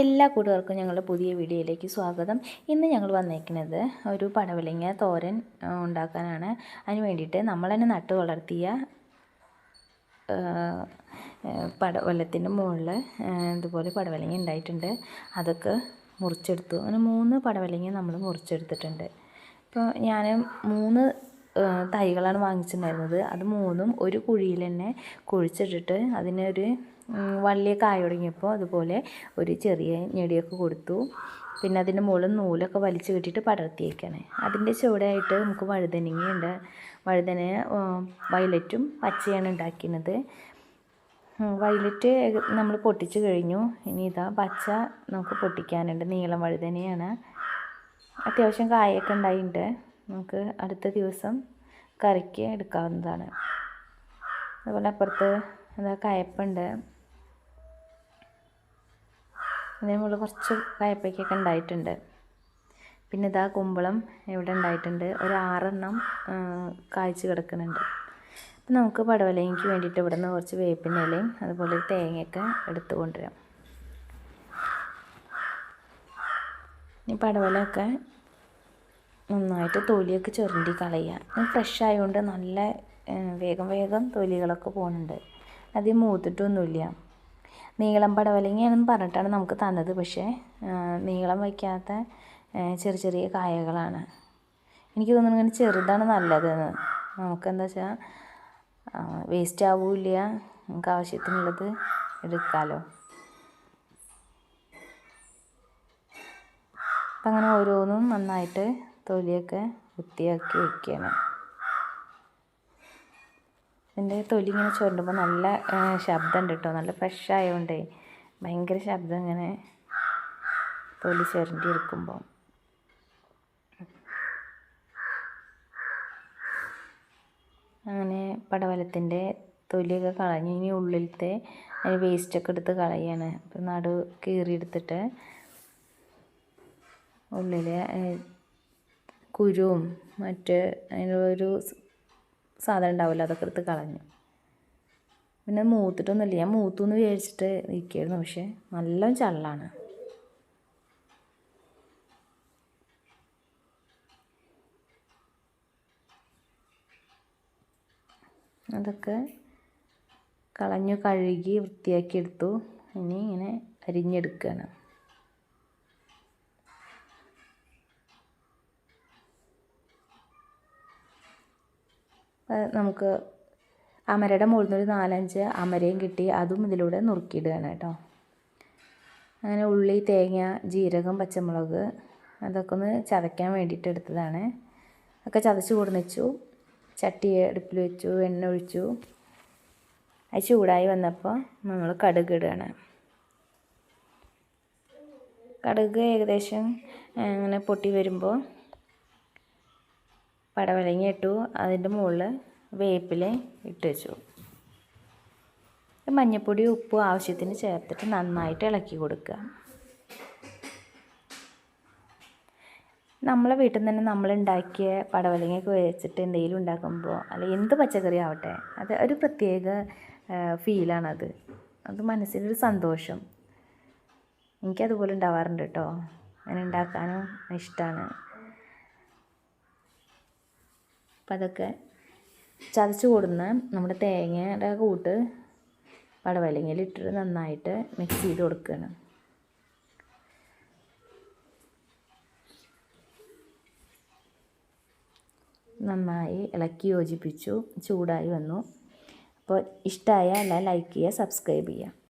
എല്ലാ കൂട്ടുകാർക്കും ഞങ്ങളുടെ പുതിയ വീഡിയോയിലേക്ക് സ്വാഗതം. ഇന്ന് ഞങ്ങൾ വന്നേക്കുന്നത് ഒരു പടവലിങ്ങ തോരൻ ഉണ്ടാക്കാനാണ്. അതിന് വേണ്ടിയിട്ട് നമ്മൾ തന്നെ നട്ട് വളർത്തിയ പടവലത്തിന്റെ മുകളിൽ ഇതുപോലെ പടവലിങ്ങ ഉണ്ടായിട്ടുണ്ട്. അതൊക്കെ മുറിച്ചെടുത്തു. അങ്ങനെ മൂന്ന് പടവലിങ്ങ നമ്മൾ മുറിച്ചെടുത്തിട്ടുണ്ട്. ഇപ്പോൾ ഞാൻ മൂന്ന് തൈകളാണ് വാങ്ങിച്ചിട്ടുണ്ടായിരുന്നത്. അത് മൂന്നും ഒരു കുഴിയിൽ തന്നെ കുഴിച്ചിട്ടിട്ട് അതിനൊരു വള്ളിയൊക്കെ ആയി തുടങ്ങിയപ്പോൾ അതുപോലെ ഒരു ചെറിയ ഞെടിയൊക്കെ കൊടുത്തു. പിന്നെ അതിന്റെ മുകളിൽ നൂലൊക്കെ വലിച്ചു കെട്ടിയിട്ട് പടർത്തിയേക്കാണ്. അതിന്റെ ചുവടായിട്ട് നമുക്ക് വഴുതനങ്ങയുണ്ട്. വഴുതന വയലറ്റും പച്ചയാണ് ഉണ്ടാക്കുന്നത് വയലറ്റ് നമ്മൾ പൊട്ടിച്ച് കഴിഞ്ഞു. ഇനി ഇതാ പച്ച നമുക്ക് പൊട്ടിക്കാനുണ്ട്. നീളം വഴുതനയാണ്. അത്യാവശ്യം കായൊക്കെ ഉണ്ടായിട്ടുണ്ട്. നമുക്ക് അടുത്ത ദിവസം കറിക്ക് എടുക്കാവുന്നതാണ്. അതുപോലെ അപ്പുറത്ത് എന്താ കയപ്പുണ്ട്. അതേപോലെ കുറച്ച് കയപ്പയ്ക്കൊക്കെ ഉണ്ടായിട്ടുണ്ട്. പിന്നെ ഇതാ കുമ്പളം ഇവിടെ ഉണ്ടായിട്ടുണ്ട്. ഒരു ആറെണ്ണം കായ്ച്ച് കിടക്കുന്നുണ്ട്. അപ്പം നമുക്ക് പടവലങ്ങയ്ക്ക് വേണ്ടിയിട്ട് ഇവിടെ നിന്ന് കുറച്ച് വേപ്പിന്റെ ഇലയും അതുപോലെ തേങ്ങയൊക്കെ എടുത്തു കൊണ്ടുവരാം. ഈ പടവലൊക്കെ നന്നായിട്ട് തൊലിയൊക്കെ ചുരണ്ടി കളയുക. ഫ്രഷ് ആയതുകൊണ്ട് നല്ല വേഗം വേഗം തൊലികളൊക്കെ പോകുന്നുണ്ട് അധികം മൂത്തിട്ടൊന്നുമില്ല. നീളം പടവലങ്ങയാണെന്ന് പറഞ്ഞിട്ടാണ് നമുക്ക് തന്നത്. പക്ഷേ നീളം വയ്ക്കാത്ത ചെറിയ ചെറിയ കായകളാണ്. എനിക്ക് തോന്നുന്നു ഇങ്ങനെ ചെറുതാണ് നല്ലതെന്ന്. നമുക്കെന്താ വെച്ചാൽ വേസ്റ്റ് ആവില്ല. നമുക്ക് ആവശ്യത്തിനുള്ളത് എടുക്കാമല്ലോ അപ്പം അങ്ങനെ ഓരോന്നും നന്നായിട്ട് തൊലിയൊക്കെ വൃത്തിയാക്കി വയ്ക്കുകയാണ് ഇതിന്റെ തൊലി ഇങ്ങനെ ചുരണ്ടുമ്പോൾ നല്ല ശബ്ദം ശബ്ദമുണ്ട് കേട്ടോ നല്ല ഫ്രഷ് ആയതുകൊണ്ടേ ഭയങ്കര ശബ്ദം ഇങ്ങനെ തൊലി ചുരണ്ടി എടുക്കുമ്പോൾ അങ്ങനെ പടവലത്തിന്റെ തൊലിയൊക്കെ കളഞ്ഞ് ഇനി ഉള്ളിലത്തെ അതിന് വേസ്റ്റൊക്കെ എടുത്ത് കളയാണ്. അപ്പം നടു കീറിയെടുത്തിട്ട് ഉള്ളിലെ ഏഹ്, കുരുവും മറ്റ് അതിനുള്ളൊരു സ് സാധനം ഉണ്ടാവില്ല അതൊക്കെ എടുത്ത് കളഞ്ഞു. പിന്നെ മൂത്തിട്ടൊന്നുമില്ല. ഞാൻ മൂത്തു എന്ന് വിചാരിച്ചിട്ട് ഇരിക്കുകയായിരുന്നു പക്ഷേ നല്ല ചള്ളാണ്. അതൊക്കെ കളഞ്ഞു കഴുകി വൃത്തിയാക്കി എടുത്തു. ഇനി ഇങ്ങനെ അരിഞ്ഞെടുക്കുകയാണ്. നമുക്ക് അമരയുടെ മുകളിൽ നിന്നൊരു നാലഞ്ച് അമരയും കിട്ടി അതും ഇതിലൂടെ നുറുക്കിയിടുകയാണ് കേട്ടോ. അങ്ങനെ ഉള്ളി തേങ്ങ ജീരകം പച്ചമുളക് അതൊക്കെ ഒന്ന് ചതയ്ക്കാൻ വേണ്ടിയിട്ട് എടുത്തതാണ്. ഒക്കെ ചതച്ച് കൊടുന്നിച്ചു. ചട്ടി അടുപ്പിൽ വെച്ചു എണ്ണ ഒഴിച്ചു. അത് ചൂടായി വന്നപ്പോൾ നമ്മൾ കടുക് ഇടുകയാണ്. കടുക് ഏകദേശം അങ്ങനെ പൊട്ടി വരുമ്പോൾ പടവലങ്ങ ഇട്ടു. അതിന്റെ മുകളിൽ വേപ്പില ഇട്ട് വെച്ചു. മഞ്ഞൾപ്പൊടി ഉപ്പും ആവശ്യത്തിന് ചേർത്തിട്ട് നന്നായിട്ട് ഇളക്കി കൊടുക്കുക. നമ്മളെ വീട്ടിൽ നിന്ന് തന്നെ നമ്മൾ ഉണ്ടാക്കിയ പടവലങ്ങയൊക്കെ വെച്ചിട്ട് എന്തെങ്കിലും ഉണ്ടാക്കുമ്പോൾ അല്ല എന്ത് പച്ചക്കറി ആവട്ടെ അത് ഒരു പ്രത്യേക ഫീലാണത്. അത് മനസ്സിനൊരു സന്തോഷം. എനിക്കതുപോലെ ഉണ്ടാവാറുണ്ട് കേട്ടോ. അങ്ങനെ ഉണ്ടാക്കാനും ഇഷ്ടമാണ് അപ്പം അതൊക്കെ ചതച്ച് കൊടുന്ന് നമ്മുടെ തേങ്ങയുടെ കൂട്ട് പടവലങ്ങയിൽ ഇട്ടിട്ട് നന്നായിട്ട് മിക്സ് ചെയ്ത് കൊടുക്കുകയാണ്. നന്നായി ഇളക്കി യോജിപ്പിച്ചു ചൂടായി വന്നു. അപ്പോൾ ഇഷ്ടമായ എല്ലാം ലൈക്ക് ചെയ്യുക സബ്സ്ക്രൈബ് ചെയ്യുക.